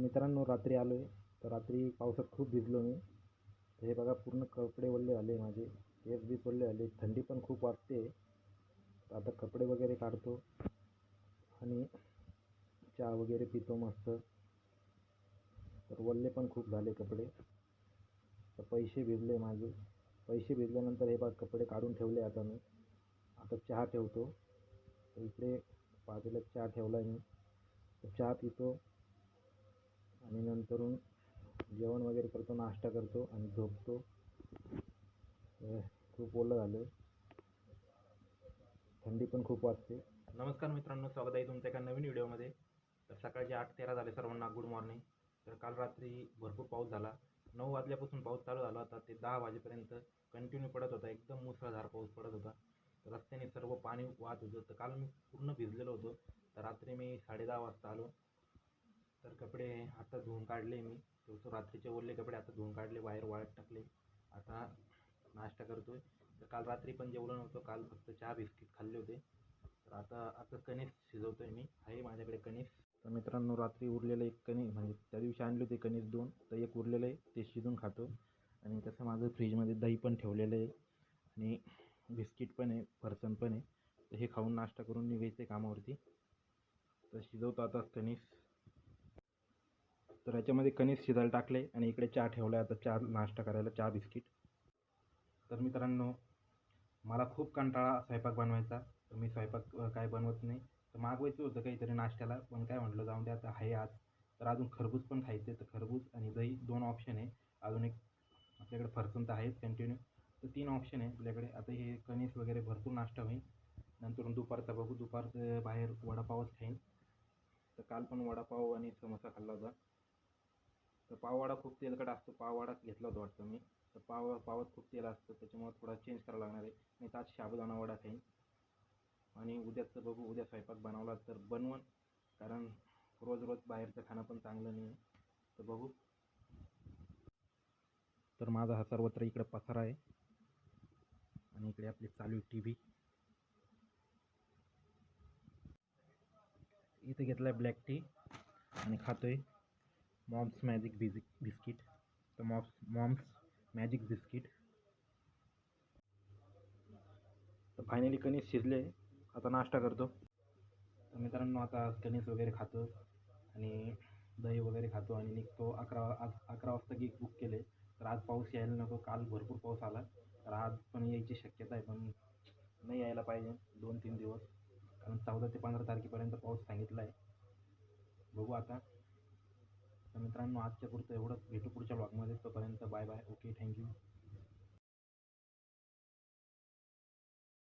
मित्रांनो रात्री आलो आहे तर रात्री पावसात खूप भिजलो मी. तर हे बघा पूर्ण कपडे वल्ले आले माझे. केस बी पडले आले. थंडी पण खूप वाजते. तर आता कपडे वगैरे काढतो. आणि चहा वगैरे पितो मस्त. तर वल्ले पण खूप झाले कपडे. तर पैसे भिजले माझे. पैसे भिजल्यानंतर हे बघा कपडे काढून ठेवले आता मी. आता चहा ठेवतो. तर इकडे बाजूला चहा ठेवला आहे मी. तर चहा पितो. आणि नंतरून जेवण वगैरे करतो नाश्ता करतो आणि झोपतो. खूप ओलं झालं. थंडी पण खूप वाजते. नमस्कार मित्रांनो स्वागत आहे तुमच्या एका नवीन व्हिडिओमध्ये. तर सकाळचे आठ तेरा झाले सर्वांना गुड मॉर्निंग तर काल रात्री भरपूर पाऊस झाला. नऊ वाजल्यापासून पाऊस चालू झाला होता. ते दहा वाजेपर्यंत कंटिन्यू पडत होता. एकदम मुसळधार पाऊस पडत होता. रस्त्याने सर्व पाणी वाहत होतं. तर काल मी पूर्ण भिजलेलो होतो. तर रात्री मी साडेदहा वाजता आलो. तर कपडे आता धुवून काढले मी. तो रात्रीचे उरले कपडे आता धुवून काढले बाहेर वाळत टाकले. आता नाश्ता करतोय. तर काल रात्री पण जेवलो नव्हतं. काल फक्त चहा बिस्किट खाल्ले होते. तर आता आता कणीस शिजवतोय मी. आहे माझ्याकडे कणीस. तर मित्रांनो रात्री उरलेलं एक कणीस म्हणजे त्या दिवशी आणले होते कणीस दोन तर एक उरलेलं आहे ते शिजून खातो. आणि तसं माझं फ्रीजमध्ये दही पण ठेवलेलं आहे. आणि बिस्किट पण आहे फरसन पण आहे. तर हे खाऊन नाश्ता करून निघायचं आहे कामावरती. तर शिजवतो आता कणीस. तर याच्यामध्ये कणीस शिजायला टाकले आणि इकडे चहा ठेवला आहे आता चहा नाश्ता करायला चहा बिस्किट. तर मित्रांनो मला खूप कंटाळा स्वयंपाक बनवायचा. तर मी स्वयंपाक काय बनवत नाही. तर मागवायचं होतं काहीतरी नाश्त्याला पण काय म्हटलं जाऊन द्या आता आहे आज. तर अजून खरबूज पण खायचे. तर खरबूज आणि दही दोन ऑप्शन आहे. अजून एक आपल्याकडे फरसाण तर आहेच कंटिन्यू तर तीन ऑप्शन आहे आपल्याकडे. आता हे कणीस वगैरे भरपूर नाश्ता होईल. नंतर दुपारचा बघू. दुपारचं बाहेर वडापावच खाईन. तर काल पण वडापाव आणि समोसा खाल्ला होता. तर पाववाडा खूप तेलकट असतो पाववाडाच घेतला होता वाटतं मी. तर पाव पावात खूप तेल असतं त्याच्यामुळे थोडा चेंज करावा लागणार आहे. मी तर आज शाबुदाना वडा खाईन. आणि उद्याचं बघू उद्या स्वयंपाक बनवला तर बनवून. कारण रोज रोज बाहेरचं खाणं पण चांगलं नाही. तर बघू. तर माझा हा सर्वत्र इकडे पसारा आहे. आणि इकडे आपली चालू टी व्ही. इथं घेतला आहे ब्लॅक टी आणि खातोय. मॉम्स मॅजिक बिझिक बिस्किट तर मॉम्स मॉम्स मॅजिक बिस्किट तर फायनली कणीस शिजले. आता नाश्ता करतो. तर मित्रांनो आता कणीस वगैरे खातो आणि दही वगैरे खातो आणि निघतो अकरा आज अकरा वाजता गिग बुक केले. तर आज पाऊस यायला नको. काल भरपूर पाऊस आला. तर आज पण यायची शक्यता आहे पण नाही यायला पाहिजे. दोन तीन दिवस. कारण चौदा ते पंधरा तारखेपर्यंत पाऊस सांगितला आहे. बघू आता. तर मित्रांनो आजच्या पुरतं एवढंच. भेटू पुढच्या ब्लॉगमध्ये तोपर्यंत बाय बाय ओके थँक्यू